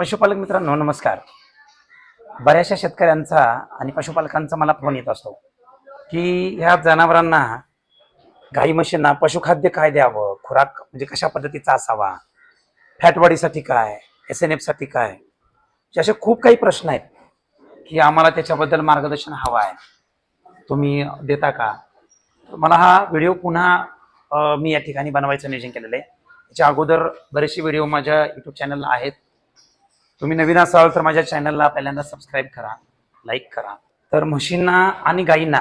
पशुपालक मित्रांनो नमस्कार. बऱ्याचशा शेतकऱ्यांचा आणि पशुपालकांचा मला फोन येत असतो की ह्या जनावरांना गाई म्हशींना पशुखाद्य काय द्यावं? खुराक म्हणजे कशा पद्धतीचा असावा? फॅटवाढीसाठी काय? एस एन एफसाठी काय? असे खूप काही प्रश्न आहेत की आम्हाला त्याच्याबद्दल मार्गदर्शन हवं आहे. तुम्ही देता का? मला हा व्हिडिओ पुन्हा मी या ठिकाणी बनवायचं नियोजन केलेलं आहे. त्याच्या अगोदर बरेचसे व्हिडिओ माझ्या यूट्यूब चॅनलला आहेत. तुम्ही नवीन असाल तर माझ्या चॅनलला पहिल्यांदा सबस्क्राईब करा लाईक करा. तर म्हशींना आणि गायींना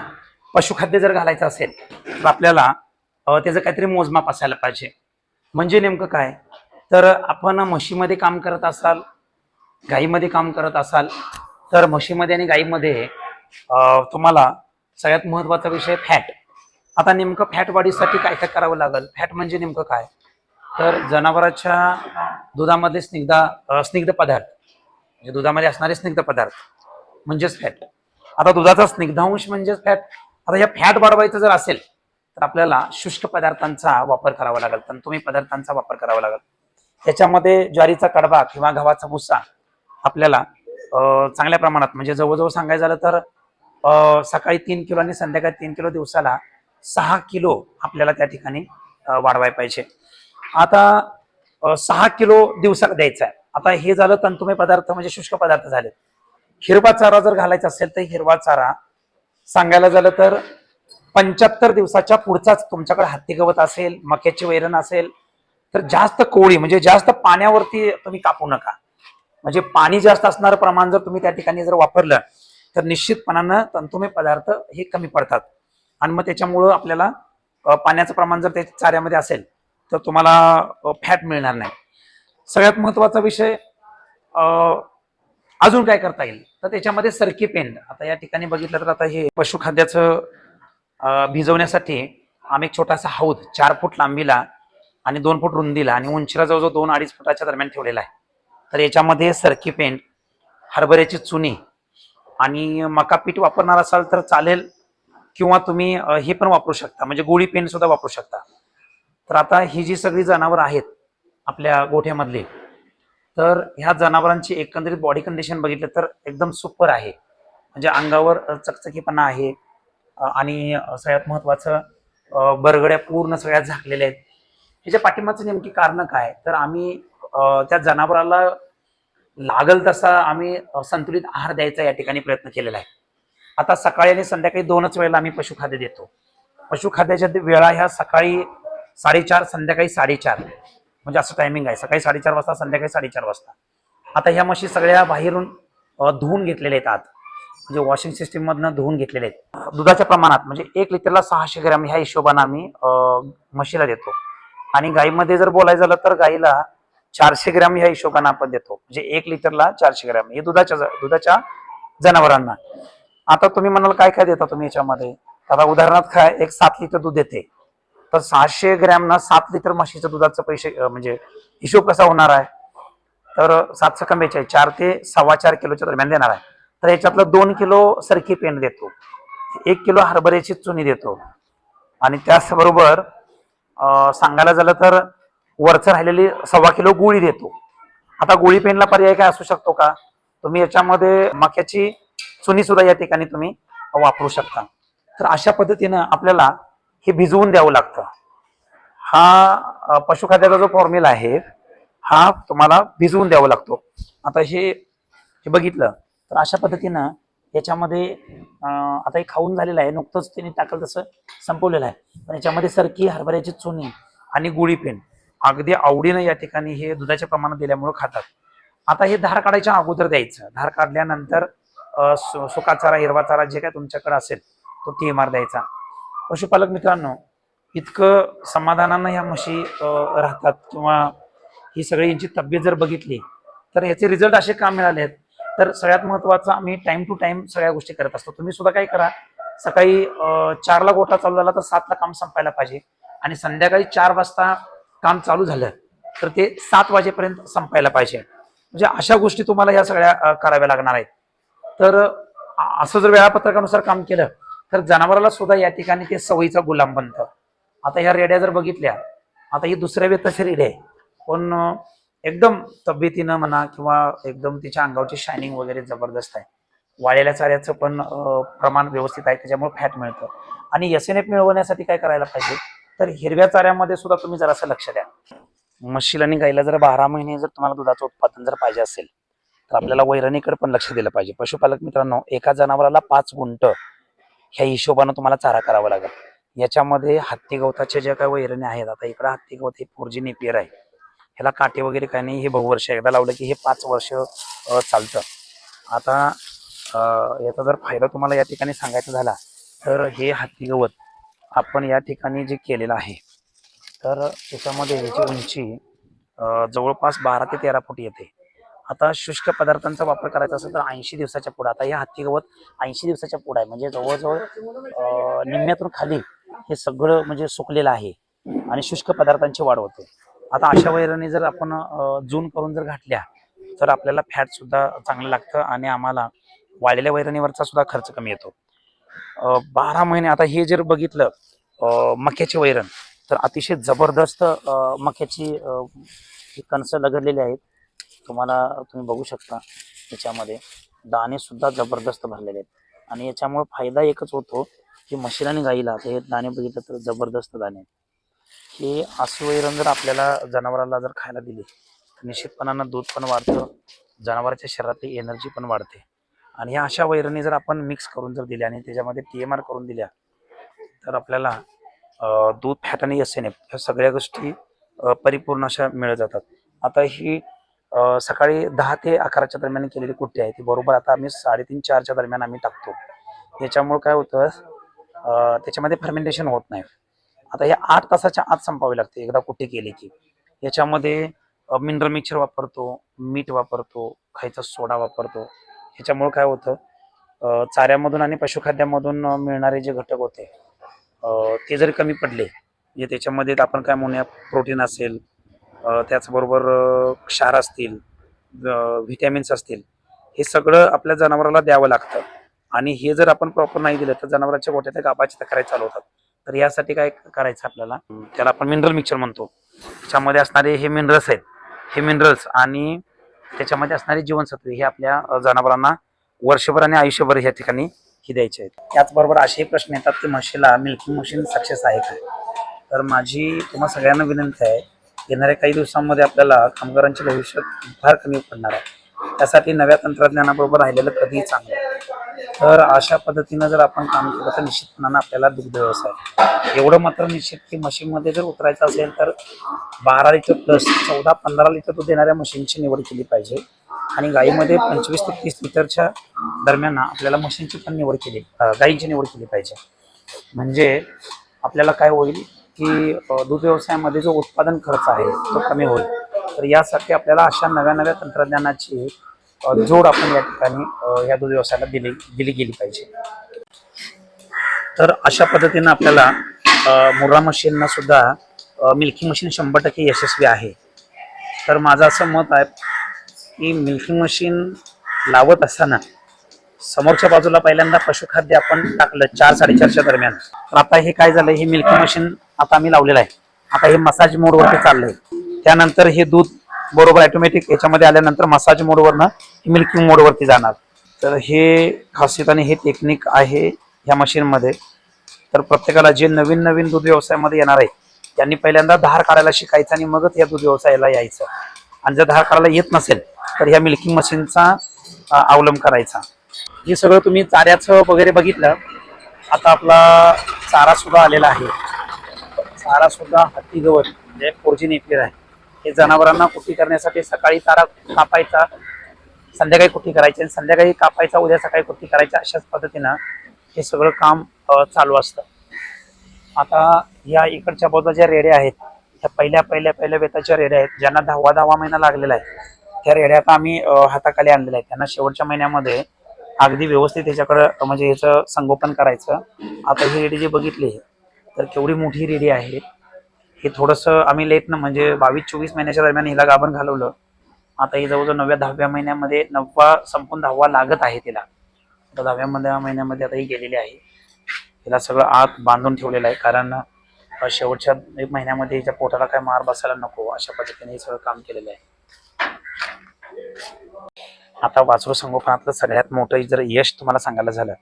पशुखाद्य जर घालायचं असेल तर आपल्याला त्याचं काहीतरी मोजमाप असायला पाहिजे. म्हणजे नेमकं काय? तर आपण म्हशीमध्ये काम करत असाल गायीमध्ये काम करत असाल तर म्हशीमध्ये आणि गायीमध्ये तुम्हाला सगळ्यात महत्त्वाचा विषय फॅट आता नेमकं फॅट वाढीसाठी काय काय करावं लागेल? फॅट म्हणजे नेमकं काय? तर जनावराच्या दुधामध्ये स्निग्धा स्निग्ध पदार्थ. म्हणजे दुधामध्ये असणारे स्निग्ध पदार्थ म्हणजेच फॅट आता दुधाचा स्निग्धांश म्हणजेच फॅट आता या फॅट वाढवायचं जर असेल तर आपल्याला शुष्क पदार्थांचा वापर करावा लागेल. तंतुमी पदार्थांचा वापर करावा लागेल. त्याच्यामध्ये ज्वारीचा कडबा किंवा गव्हाचा भुसा आपल्याला चांगल्या प्रमाणात म्हणजे जवळजवळ सांगायचं झालं तर सकाळी तीन किलो आणि संध्याकाळी तीन किलो दिवसाला सहा किलो आपल्याला त्या ठिकाणी वाढवाय पाहिजे. आता सहा किलो दिवसाला द्यायचा आहे. आता हे झालं तंतुमय पदार्थ म्हणजे शुष्क पदार्थ झाले हिरवा चारा जर घालायचा असेल तर हिरवा चारा. सांगायला झालं तर पंच्याहत्तर दिवसाच्या पुढचाच तुमच्याकडे हत्ती गवत असेल मक्याची वैरण असेल तर जास्त कोळी म्हणजे जास्त पाण्यावरती तुम्ही कापू नका. म्हणजे पाणी जास्त असणारं प्रमाण जर तुम्ही त्या ठिकाणी जर वापरलं तर निश्चितपणानं तंतुमय पदार्थ हे कमी पडतात. आणि मग त्याच्यामुळं आपल्याला पाण्याचं प्रमाण जर त्या चाऱ्यामध्ये असेल तर तुम्हाला फॅट मिळणार नाही. सगळ्यात महत्त्वाचा विषय अजून काय करता येईल? तर त्याच्यामध्ये सरकी पेंड. आता या ठिकाणी बघितलं तर आता हे पशुखाद्याचं भिजवण्यासाठी आम्ही एक छोटासा हौद चार फूट लांबीला आणि दोन फूट रुंदीला आणि उंचीला जवळजवळ दोन अडीच फुटाच्या दरम्यान ठेवलेला आहे. तर याच्यामध्ये सरकी पेंड हरभऱ्याची चुनी आणि मका पीठ वापरणार असाल तर चालेल किंवा तुम्ही हे पण वापरू शकता. म्हणजे गोळी पेंट सुद्धा वापरू शकता. तर आता ही जी सगळी जनावरं आहेत आपल्या गोठ्यामधली तर ह्या जनावरांची एकंदरीत बॉडी कंडिशन बघितलं तर एकदम सुपर आहे. म्हणजे अंगावर चकचकीपणा आहे आणि सगळ्यात महत्वाचं बरगड्या पूर्ण सगळ्यात झाकलेल्या आहेत. ह्याच्या पाठिंबाचं नेमकी कारण काय? तर आम्ही त्या जनावराला लागल तसा आम्ही संतुलित आहार द्यायचा या ठिकाणी प्रयत्न केलेला आहे. आता सकाळी आणि संध्याकाळी दोनच वेळेला आम्ही पशुखाद्य देतो. पशुखाद्याच्या वेळा ह्या सकाळी साडेचार संध्याकाळी साडेचार. म्हणजे असं टायमिंग आहे. सकाळी साडेचार वाजता संध्याकाळी साडेचार वाजता. आता ह्या म्हशी सगळ्या बाहेरून धुवून घेतलेल्या आहेत आत. म्हणजे वॉशिंग सिस्टीममधनं धुवून घेतलेले आहेत. दुधाच्या प्रमाणात म्हणजे एक लिटरला सहाशे ग्रॅम ह्या हिशोबाने आम्ही म्हशीला देतो. आणि गाईमध्ये जर बोलायचं झालं तर गाईला चारशे ग्रॅम ह्या हिशोबाने आपण देतो. म्हणजे एक लिटरला चारशे ग्रॅम. हे दुधाच्या दुधाच्या जनावरांना. आता तुम्ही म्हणाल काय काय देता तुम्ही याच्यामध्ये? आता उदाहरणार्थ काय एक सात लिटर दूध देते. तर सहाशे ग्रॅम ना सात लिटर म्हशीचं दुधाचं पैसे म्हणजे हिशोब कसा होणार आहे? तर सातशे आहे चार ते सव्वा चार किलोच्या दरम्यान देणार आहे. तर याच्यातलं दोन किलो सरकी पेंड देतो. एक किलो हरभऱ्याची चुनी देतो. आणि त्याचबरोबर सांगायला झालं तर वरचं राहिलेली सव्वा किलो गुळी देतो. आता गुळी पेनला पर्याय काय असू शकतो का? तुम्ही याच्यामध्ये मक्याची चुनी सुद्धा या ठिकाणी तुम्ही वापरू शकता. तर अशा पद्धतीनं आपल्याला हे भिजवून द्यावं लागतं. हा पशुखाद्याचा जो फॉर्म्युला आहे हा तुम्हाला भिजवून द्यावा लागतो. आता हे हे बघितलं तर अशा पद्धतीनं याच्यामध्ये आता हे खाऊन झालेलं आहे नुकतंच त्यांनी टाकलं तसं संपवलेलं आहे. पण याच्यामध्ये सरकी हरभऱ्याची चुनी आणि गुळी पेन अगदी आवडीनं या ठिकाणी हे दुधाच्या प्रमाणात दिल्यामुळे खातात. आता हे धार काढायच्या अगोदर द्यायचं. धार काढल्यानंतर सु- सुका चारा हिरवा चारा जे काय तुमच्याकडे असेल तो टी एम आर द्यायचा. पशुपालक मित्रांनो इतकं समाधानानं ह्या म्हशी राहतात किंवा ही सगळी यांची तब्येत जर बघितली तर याचे रिझल्ट असे का मिळाले आहेत? तर सगळ्यात महत्वाचं आम्ही टाइम टू टाइम सगळ्या गोष्टी करत असतो. तुम्ही सुद्धा काय करा. सकाळी चारला गोठा चालू झाला तर सातला काम संपायला पाहिजे आणि संध्याकाळी चार वाजता काम चालू झालं तर ते सात वाजेपर्यंत संपायला पाहिजे. म्हणजे अशा गोष्टी तुम्हाला या सगळ्या कराव्या लागणार आहेत. तर असं जर वेळापत्रकानुसार काम केलं तर जनावराला सुद्धा या ठिकाणी ते सवयीचा गुलाम बनतं. आता ह्या रेड्या जर बघितल्या आता ही दुसऱ्या वेताची रेडी आहे. पण एकदम तब्येतीनं म्हणा किंवा एकदम तिच्या अंगावरची शायनिंग वगैरे जबरदस्त आहे. वाळलेल्या चाऱ्याचं पण प्रमाण व्यवस्थित आहे त्याच्यामुळे फॅट मिळतं. आणि एस एन एफ मिळवण्यासाठी काय करायला पाहिजे? तर हिरव्या चाऱ्यामध्ये सुद्धा तुम्ही जरासं लक्ष द्या. म्हशीला आणि गाईला जर बारा महिने जर तुम्हाला दुधाचं उत्पादन जर पाहिजे असेल तर आपल्याला वैरणीकडे पण लक्ष दिलं पाहिजे. पशुपालक मित्रांनो एका जनावराला पाच गुंट ह्या हिशोबानं तुम्हाला चारा करावा लागेल. याच्यामध्ये हत्ती गवताच्या ज्या काही वैरणी आहेत आता इकडं हत्ती गवत हे फोरजी नेपियर आहे. ह्याला काटे वगैरे काही नाही हे बहुवर्ष एकदा लावलं की हे पाच वर्ष चालतं. आता याचा जर फायदा तुम्हाला या ठिकाणी सांगायचा झाला तर हे हत्ती गवत आपण या ठिकाणी जे केलेलं आहे तर त्याच्यामध्ये ह्याची उंची जवळपास बारा ते तेरा फूट येते. आता शुष्क पदार्थांचा वापर करायचा असेल तर ऐंशी दिवसाच्या पुढे. आता हे हत्ती गवत ऐंशी दिवसाच्या पुढे आहे. म्हणजे जवळजवळ निम्म्यातून खाली हे सगळं म्हणजे सुकलेलं आहे आणि शुष्क पदार्थांची वाढ होते. आता अशा वैराने जर आपण जून करून जर घातल्या तर आपल्याला फॅट सुद्धा चांगलं लागतं आणि आम्हाला वाढलेल्या वैरणीवरचा सुद्धा खर्च कमी येतो. बारा महिने आता हे जर बघितलं मक्याचे वैरण तर अतिशय जबरदस्त मक्याची कणसं लगडलेली आहेत. तुम्हाला तुम्ही बघू शकता याच्यामध्ये दाणेसुद्धा जबरदस्त भरलेले आहेत. आणि याच्यामुळे फायदा एकच होतो की म्हशीला आणि गाईला हे दाणे बघितलं तर जबरदस्त दाणे हे असं वैरण जर आपल्याला जनावराला जर खायला दिले तर निश्चितपणानं दूध पण वाढतं जनावराच्या शरीरातली एनर्जी पण वाढते. आणि ह्या अशा वैरणी जर आपण मिक्स करून जर दिल्या आणि त्याच्यामध्ये टी एम आर करून दिल्या तर आपल्याला दूध फॅट आणि एस एन एफ ह्या सगळ्या गोष्टी परिपूर्ण अशा मिळत जातात. आता ही सकाळी दहा ते अकराच्या दरम्यान केलेली कुट्टी आहे. ती बरोबर आता आम्ही साडेतीन चारच्या दरम्यान आम्ही टाकतो. याच्यामुळे काय होतं त्याच्यामध्ये फर्मेंटेशन होत नाही. आता हे आठ तासाच्या आत संपावी लागते एकदा कुट्टी केली की. याच्यामध्ये मिनरल मिक्सर वापरतो मीठ वापरतो खायचा सोडा वापरतो. ह्याच्यामुळे काय होतं चाऱ्यामधून आणि पशुखाद्यामधून मिळणारे जे घटक होते ते जरी कमी पडले म्हणजे त्याच्यामध्ये आपण काय म्हणूया प्रोटीन असेल त्याचबरोबर क्षार असतील व्हिटॅमिन्स असतील हे सगळं आपल्या जनावराला द्यावं लागतं. आणि हे जर आपण प्रॉपर नाही दिलं तर जनावरांच्या गोठ्यात गाबाची तक्रारी चालू होतात. तर यासाठी काय करायचं आपल्याला? त्याला आपण मिनरल मिक्सर म्हणतो. त्याच्यामध्ये असणारे हे मिनरल्स आहेत. हे मिनरल्स आणि त्याच्यामध्ये असणारे जीवनसत्वे हे आपल्या जनावरांना वर्षभर आणि आयुष्यभर या ठिकाणी ही द्यायचे आहेत. त्याचबरोबर असेही प्रश्न येतात की म्हशीला मिल्किंग मशीन सक्सेस आहे का? तर माझी तुम्हाला सगळ्यांना विनंती आहे येणाऱ्या काही दिवसांमध्ये आपल्याला कामगारांचे भविष्य फार कमी पडणार आहे. त्यासाठी नव्या तंत्रज्ञानाबरोबर राहिलेलं कधीही चांगलं तर अशा पद्धतीनं जर आपण काम केलं तर निश्चितपणानं आपल्याला दुग्ध व्यवसाय. एवढं मात्र निश्चित की मशीनमध्ये जर उतरायचं असेल तर बारा लिटर प्लस चौदा पंधरा लिटर दूध देणाऱ्या मशीनची निवड केली पाहिजे. आणि गाईमध्ये पंचवीस ते तीस लिटरच्या दरम्यान आपल्याला मशीनची पण निवड केली अं, गाईंची निवड केली पाहिजे. म्हणजे आपल्याला काय होईल? की दूध व्यवसायामध्ये जो उत्पादन खर्च आहे तो कमी होईल. तर यासाठी आपल्याला अशा नव्या नव्या तंत्रज्ञानाची जोड आपण या ठिकाणी या दूध व्यवसायाला दिली दिली गेली पाहिजे. तर अशा पद्धतीनं आपल्याला मुर्रा मशीनना सुद्धा मिल्किंग मशीन शंभर टक्के यशस्वी आहे. तर माझं असं मत आहे की मिल्किंग मशीन लावत असताना समोरच्या बाजूला पहिल्यांदा पशुखाद्य आपण टाकलं चार साडेचारच्या दरम्यान. तर आता हे काय झालं हे मिल्किंग मशीन आता आम्ही लावलेलं आहे. आता हे मसाज मोडवरती चाललंय. त्यानंतर हे दूध बरोबर ऑटोमॅटिक याच्यामध्ये आल्यानंतर मसाज मोडवरनं हे मिल्किंग मोडवरती जाणार. तर हे खासियत आणि हे टेक्निक आहे ह्या मशीनमध्ये तर प्रत्येकाला जे नवीन नवीन दूध व्यवसायामध्ये येणार आहे त्यांनी पहिल्यांदा धार काढायला शिकायचं आणि मगच या दूध व्यवसायाला यायचं. आणि जर धार काढायला येत नसेल तर ह्या मिल्किंग मशीनचा अवलंब करायचा. हे सगळं तुम्ही चाऱ्याचं वगैरे बघितलं आता आपला चारा सुद्धा आलेला आहे. चारा सुद्धा हत्ती गवत म्हणजे फोरजी नेपियर आहे. हे जनावरांना कुट्टी करण्यासाठी सकाळी चारा कापायचा संध्याकाळी कुट्टी करायची आणि संध्याकाळी कापायचा उद्या सकाळी कुट्टी करायच्या अशाच पद्धतीनं हे सगळं काम चालू असतं. आता या इकडच्या बाजूला ज्या रेड्या आहेत ह्या पहिल्या पहिल्या पहिल्या वेताच्या रेड्या आहेत ज्यांना दहावा दहावा महिना लागलेला आहे त्या रेड्या आता आम्ही हाताखाली आणलेल्या आहेत. त्यांना शेवटच्या महिन्यामध्ये अगदी व्यवस्थित ह्याच्याकडं म्हणजे ह्याचं संगोपन करायचं. आता ही रेडी जी बघितली तर केवढी मोठी रेडी आहे. हे थोडंसं आम्ही लेट ना म्हणजे बावीस चोवीस महिन्याच्या दरम्यान हिला गाभण घालवलं. आता ही जवळजवळ नवव्या दहाव्या महिन्यामध्ये नववा संपून दहावा लागत आहे तिला. आता दहाव्या महिन्यामध्ये आता ही गेलेली आहे. तिला सगळं आत बांधून ठेवलेलं आहे कारण शेवटच्या एक महिन्यामध्ये हिच्या पोटाला काय मार बसायला नको अशा पद्धतीने हे सगळं काम केलेलं आहे. आता वासरू संगोपनातलं सगळ्यात मोठं जर यश तुम्हाला सांगायला झालं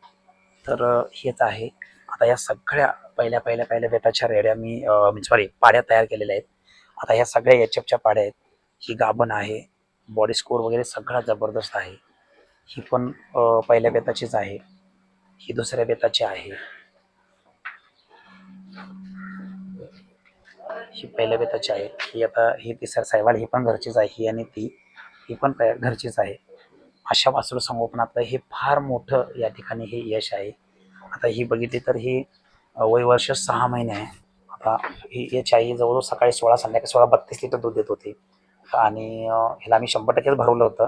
तर हेच आहे. आता या सगळ्या पहिल्या पहिल्या पहिल्या बेताच्या रेड्या मी सॉरी म्हणजे पाड्या तयार केलेल्या आहेत. आता ह्या सगळ्या एच एफच्या पाड्या आहेत. ही गाभण आहे. बॉडी स्कोर वगैरे सगळा जबरदस्त आहे. ही पण पहिल्या बेताचीच आहे. ही दुसऱ्या बेताची आहे. ही पहिल्या बेताची आहे. ही आता ही तिसऱ्या सायवाल ही पण घरचीच आहे. ही आणि ती ही पण घरचीच आहे. अशा वासरू संगोपनातलं हे फार मोठं या ठिकाणी हे यश आहे. आता ही बघितली तर ही अ, वय वर्ष सहा महिने आहे. आता ही याची आई जवळजवळ सकाळी सोळा संध्याकाळी सोळा बत्तीस लिटर दूध देत होती. आणि ह्याला हिला आम्ही शंभर टक्केच भरवलं होतं.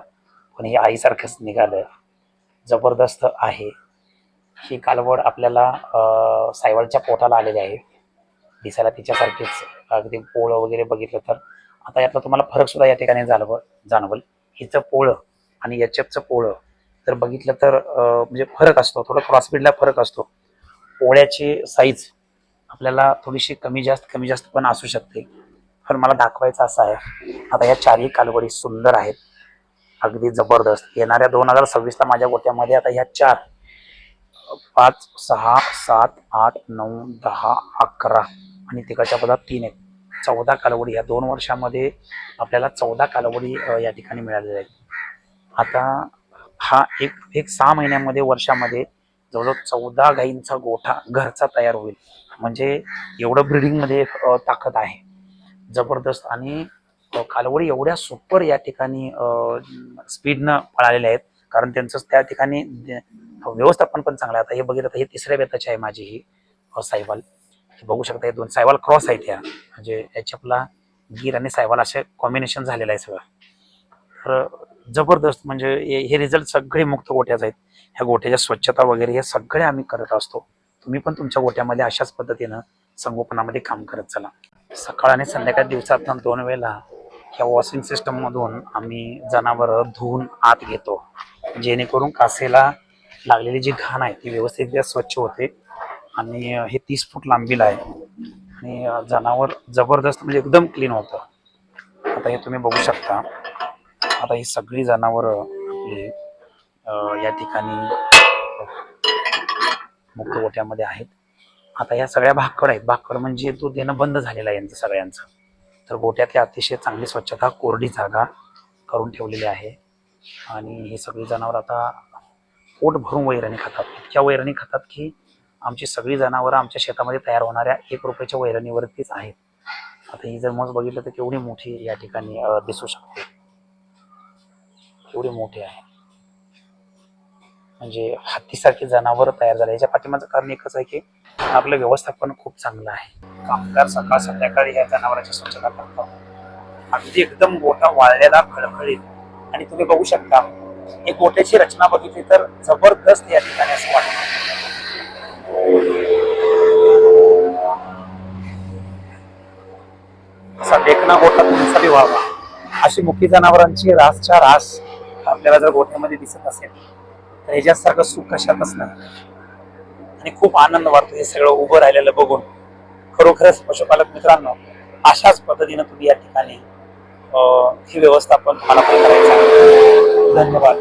पण हे आईसारखंच निघालं. जबरदस्त आहे. ही कालवड आपल्याला अ, पोटाला आलेली आहे. दिसायला तिच्यासारखीच. अगदी पोळं वगैरे बघितलं तर. आता यातला तुम्हाला फरक सुद्धा या ठिकाणी जाणव जाणवल. हिचं पोळं आणि एच एफचं पोळं. तर बघितलं तर म्हणजे फरक असतो थोडं क्रॉसबीडला फरक असतो. पोळ्याची साईज आपल्याला थोडीशी कमी जास्त कमी जास्त पण असू शकते. पण मला दाखवायचं असं आहे आता या चारही कालवडी सुंदर आहेत. अगदी जबरदस्त. येणाऱ्या दोन हजार सव्वीसला माझ्या गोट्यामध्ये आता ह्या चार. पाच सहा सात आठ नऊ दहा अकरा आणि तिकडच्या पदात तीन आहेत. चौदा कालवडी ह्या दोन वर्षामध्ये आपल्याला चौदा कालवडी या ठिकाणी मिळालेल्या आहेत. आता हा एक एक सहा महिन्यामध्ये वर्षामध्ये जवळजवळ चौदा गायींचा गोठा घरचा तयार होईल. म्हणजे एवढं ब्रिडिंगमध्ये ताकद आहे. जबरदस्त. आणि कालवडी एवढ्या सुपर या ठिकाणी स्पीडनं पळालेल्या आहेत. कारण त्यांचं त्या ठिकाणी व्यवस्थापन पण चांगलं आहे. आता हे बघितलं तर हे तिसऱ्या बेताची आहे माझी ही सायवाल. हे बघू शकता हे दोन सायवाल क्रॉस आहेत या. म्हणजे याच्यातला गिर आणि सायवाल असे कॉम्बिनेशन झालेलं आहे सगळं. तर जबरदस्त म्हणजे हे- हे रिझल्ट सगळे मुक्त गोट्याचे आहेत. ह्या गोट्याच्या स्वच्छता वगैरे हे सगळे आम्ही करत असतो. तुम्ही पण तुमच्या गोट्यामध्ये अशाच पद्धतीनं संगोपनामध्ये काम करत चला. सकाळ आणि संध्याकाळ दिवसात दोन वेळेला ह्या वॉशिंग सिस्टममधून आम्ही जनावर धुवून आत घेतो. जेणेकरून कासेला लागलेली जी घाण आहे ती व्यवस्थित स्वच्छ होते आणि हे तीस फूट लांबीला आहे. आणि जनावर जबरदस्त म्हणजे एकदम क्लीन होतं. आता हे तुम्ही बघू शकता. आता ही सगळी जनावरं आपली या ठिकाणी मुक्त गोट्यामध्ये आहेत. आता या सगळ्या भाकड आहेत. भाकड म्हणजे दूध देणं बंद झालेलं आहे यांचं सगळ्यांचं. तर गोठ्यातली अतिशय चांगली स्वच्छता कोरडी जागा करून ठेवलेली आहे. आणि ही सगळी जनावर आता पोट भरून वैरणी खातात. इतक्या वैरणी खातात की आमची सगळी जनावरं आमच्या शेतामध्ये तयार होणाऱ्या एक रुपयाच्या वैरणीवरतीच आहेत. आता ही जर मज बघितलं तर केवढी मोठी या ठिकाणी दिसू शकते. एवढे मोठे आहे. म्हणजे हत्तीसारखे जनावर तयार झाले. याच्या पाठीमागचं कारण एकच आहे की आपलं व्यवस्थापन खूप चांगलं आहे. कामगार सकाळ संध्याकाळी या जनावरांची स्वच्छता करतो अगदी एकदम गोठा वाळलेला खळखळीत. आणि तुम्ही बघू शकता एक गोट्याची रचना बघितली तर जबरदस्त या ठिकाणी असं वाटतं. असा देखना गोठा तुमचा बी व्हावा. अशी मुखी जनावरांची रासच्या रास आपल्याला जर गोठ्यामध्ये दिसत असेल तर ह्याच्यासारखं सुख कशातच नाही आणि खूप आनंद वाटतो हे सगळं उभं राहिलेलं बघून. खरोखरच पशुपालक मित्रांनो अशाच पद्धतीनं तुम्ही या ठिकाणी ही हे व्यवस्थापन मला करायचं धन्यवाद.